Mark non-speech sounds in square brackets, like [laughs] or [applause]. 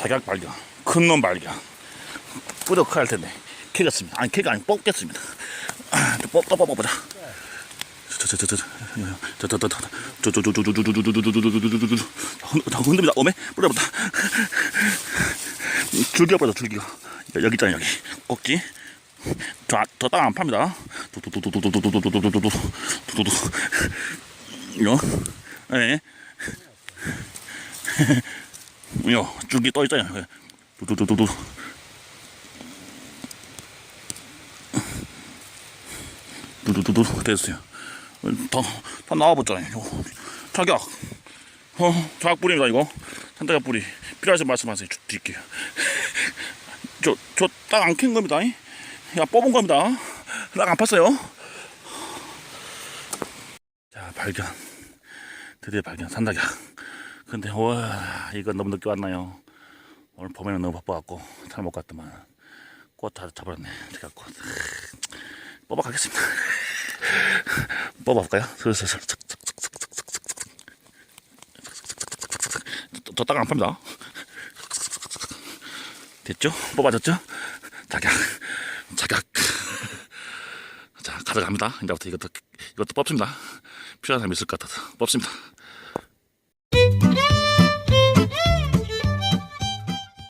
작약 발견. 큰 놈 발견. 뿌려 커야 할 텐데. 캐겠습니다. 아니, 캐가 아니, 뽑겠습니다. 아, 또 뽑, 또 뽑아보자. 흔듭니다. 오메 뿌려보다. 줄기가 빠져 줄기가. 여기 있잖아 여기 꼭지. 저저땅안 팝니다. 두두두두두두두두두두두두두두. 이거, 예. 요 줄기 떠 있잖아요. 두두두두두. 두두두두 됐어요. 더, 더 나와보잖아요. 요, 자격. 어, 자격 뿌립니다, 이거. 산자격 뿌리. 필요하시면 말씀하세요. 주- 드릴게요. [laughs] 저, 저 딱 안 캔 겁니다. 이. 야, 뽑은 겁니다. 딱 안 팠어요. 자, 발견. 드디어 발견. 산자격. 근데, 와, 이거 너무 늦게 왔나요? 오늘 봄에는 너무 바빠갖고, 잘 못 갔더만. 꽃 다. 제가 꽃. 뽑아가겠습니다. [laughs] 뽑아볼까요? 슬슬 저땅안 팝니다. 됐죠? 뽑아졌죠? 자격, 자격. 자, 가져갑니다. 이제부터 이것도, 이것도 뽑습니다. 필요한 사람 있을 것 같아서 뽑습니다.